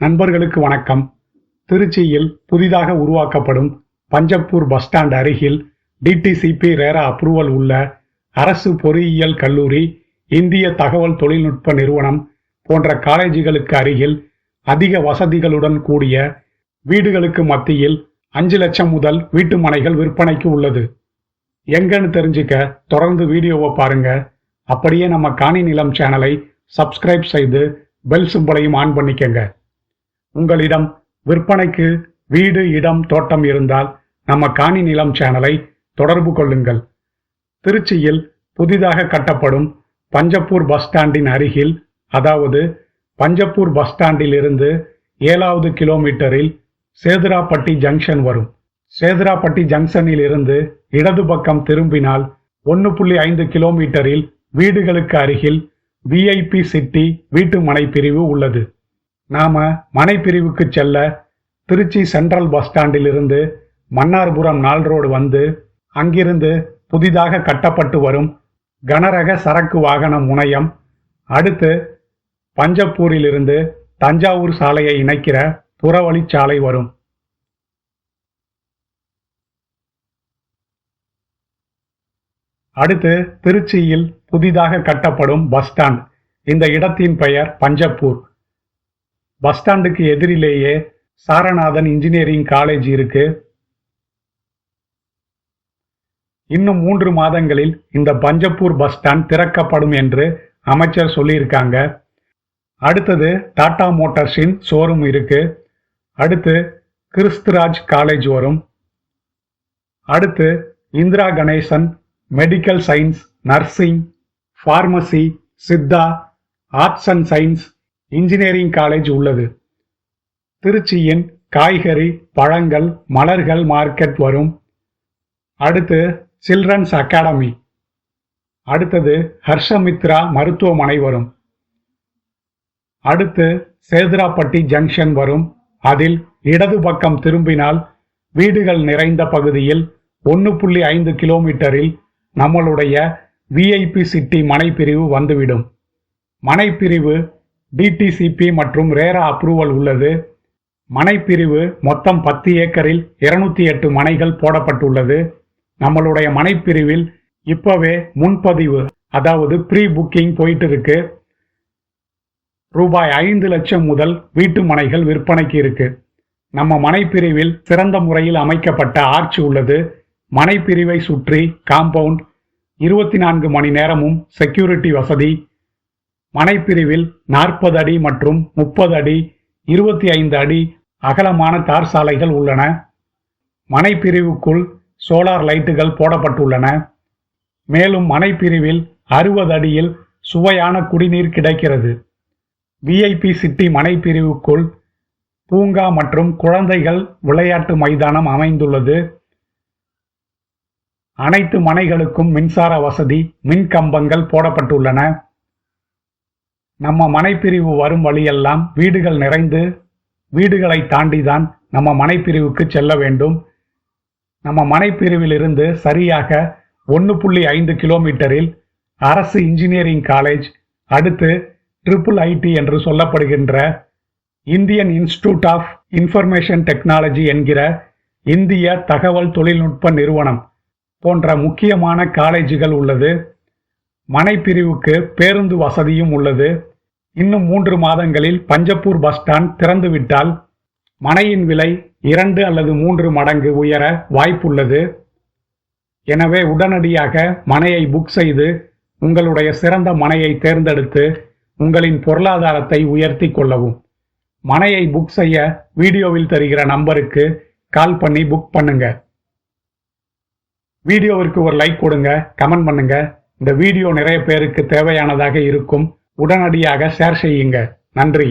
நண்பர்களுக்கு வணக்கம். திருச்சியில் புதிதாக உருவாக்கப்படும் பஞ்சப்பூர் பஸ் ஸ்டாண்ட் அருகில் டிடிசிபி ரேரா அப்ரூவல் உள்ள அரசு பொறியியல் கல்லூரி இந்திய தகவல் தொழில்நுட்ப நிறுவனம் போன்ற காலேஜுகளுக்கு அருகில் அதிக வசதிகளுடன் கூடிய வீடுகளுக்கு மத்தியில் அஞ்சு லட்சம் முதல் வீட்டு மனைகள் விற்பனைக்கு உள்ளது. எங்கன்னு தெரிஞ்சுக்க தொடர்ந்து வீடியோவை பாருங்க. அப்படியே நம்ம காணி நிலம் சேனலை சப்ஸ்கிரைப் செய்து பெல் சிம்பளையும் ஆன் பண்ணிக்கங்க. உங்களிடம் விற்பனைக்கு வீடு இடம் தோட்டம் இருந்தால் நம்ம காணி நிலம் சேனலை தொடர்பு கொள்ளுங்கள். திருச்சியில் புதிதாக கட்டப்படும் பஞ்சப்பூர் பஸ் ஸ்டாண்டின் அருகில் அதாவது பஞ்சப்பூர் பஸ் ஸ்டாண்டில் இருந்து ஏழாவது கிலோமீட்டரில் சேதுராப்பட்டி ஜங்ஷன் வரும். சேதுராப்பட்டி ஜங்ஷனில் இருந்து இடது பக்கம் திரும்பினால் ஒன்று புள்ளி ஐந்து கிலோமீட்டரில் வீடுகளுக்கு அருகில் விஐபி சிட்டி வீட்டுமனை பிரிவு உள்ளது. நாம மனைப்பிரிவுக்கு செல்ல திருச்சி சென்ட்ரல் பஸ் ஸ்டாண்டில் இருந்து மன்னார்புரம் நாள் ரோடு வந்து அங்கிருந்து புதிதாக கட்டப்பட்டு வரும் கனரக சரக்கு வாகன முனையம் அடுத்து பஞ்சப்பூரிலிருந்து தஞ்சாவூர் சாலையை இணைக்கிற புறவழிச்சாலை வரும். அடுத்து திருச்சியில் புதிதாக கட்டப்படும் பஸ் ஸ்டாண்ட். இந்த இடத்தின் பெயர் பஞ்சப்பூர். பஸ் ஸ்டாண்டுக்கு எதிரிலேயே சாரநாதன் இன்ஜினியரிங் காலேஜ் இருக்கு. இன்னும் மூன்று மாதங்களில் இந்த பஞ்சப்பூர் பஸ் ஸ்டாண்ட் திறக்கப்படும் என்று அமைச்சர் சொல்லியிருக்காங்க. அடுத்தது டாடா மோட்டார்ஸின் ஷோரூம் இருக்கு. அடுத்து கிறிஸ்துராஜ் காலேஜ் வரும். அடுத்து Indira Ganesan medical science nursing pharmacy Siddha arts and science engineering college உள்ளது. திருச்சியின் காய்கறி பழங்கள் மலர்கள் மார்க்கெட் வரும். அடுத்து சில்ட்ரன்ஸ் அகாடமி அடுத்தது ஹர்ஷமித்ரா மருத்துவமனை வரும். அடுத்து சேதுராப்பட்டி ஜங்ஷன் வரும். அதில் இடது பக்கம் திரும்பினால் வீடுகள் நிறைந்த பகுதியில் ஒன்று புள்ளி ஐந்து கிலோமீட்டரில் நம்மளுடைய விஐபி சிட்டி மனைப்பிரிவு வந்துவிடும். மனைப்பிரிவு டிடிசிபி மற்றும் ரேரா அப்ரூவல் உள்ளது. மனைப்பிரிவு மொத்தம் பத்து ஏக்கரில் இருநூத்தி எட்டு மனைகள் போடப்பட்டுள்ளது. நம்மளுடைய மனைப்பிரிவில் இப்பவே முன்பதிவு அதாவது ப்ரீ புக்கிங் போயிட்டு இருக்கு ரூபாய் ஐந்து லட்சம் முதல் வீட்டு மனைகள் விற்பனைக்கு இருக்கு. நம்ம மனைப்பிரிவில் சிறந்த முறையில் அமைக்கப்பட்ட ஆர்ச் உள்ளது. மனைப்பிரிவை சுற்றி காம்பவுண்ட் இருபத்தி நான்கு மணி நேரமும் செக்யூரிட்டி வசதி மனைப்பிரிவில் நாற்பது அடி மற்றும் முப்பது அடி இருபத்தி ஐந்து அடி அகலமான தார் சாலைகள் உள்ளன. மனைப்பிரிவுக்குள் சோலார் லைட்டுகள் போடப்பட்டுள்ளன. மேலும் மனைப்பிரிவில் அறுபது அடியில் சுவையான குடிநீர் கிடைக்கிறது. விஐபி சிட்டி மனைப்பிரிவுக்குள் பூங்கா மற்றும் குழந்தைகள் விளையாட்டு மைதானம் அமைந்துள்ளது. அனைத்து மனைகளுக்கும் மின்சார வசதி மின் கம்பங்கள் போடப்பட்டுள்ளன. நம்ம மனைப்பிரிவு வரும் வழியெல்லாம் வீடுகள் நிறைந்து வீடுகளை தாண்டிதான் நம்ம மனைப்பிரிவுக்கு செல்ல வேண்டும். நம்ம மனைப்பிரிவிலிருந்து சரியாக ஒன்று புள்ளி ஐந்து கிலோமீட்டரில் அரசு இன்ஜினியரிங் காலேஜ் அடுத்து ட்ரிபிள் ஐடி என்று சொல்லப்படுகின்ற Indian institute of information technology என்கிற இந்திய தகவல் தொழில்நுட்ப நிறுவனம் போன்ற முக்கியமான காலேஜுகள் உள்ளது. மனைப்பிரிவுக்கு பேருந்து வசதியும் உள்ளது. இன்னும் மூன்று மாதங்களில் பஞ்சப்பூர் பஸ் ஸ்டாண்ட் திறந்துவிட்டால் மனையின் விலை இரண்டு அல்லது மூன்று மடங்கு உயர வாய்ப்புள்ளது. எனவே உடனடியாக மனையை புக் செய்து உங்களுடைய சிறந்த மனையை தேர்ந்தெடுத்து உங்களின் பொருளாதாரத்தை உயர்த்தி கொள்ளவும். மனையை புக் செய்ய வீடியோவில் தருகிற நம்பருக்கு கால் பண்ணி புக் பண்ணுங்க. வீடியோவிற்கு ஒரு லைக் கொடுங்க கமெண்ட் பண்ணுங்க. இந்த வீடியோ நிறைய பேருக்கு தேவையானதாக இருக்கும். உடனடியாக ஷேர் செய்யுங்க. நன்றி.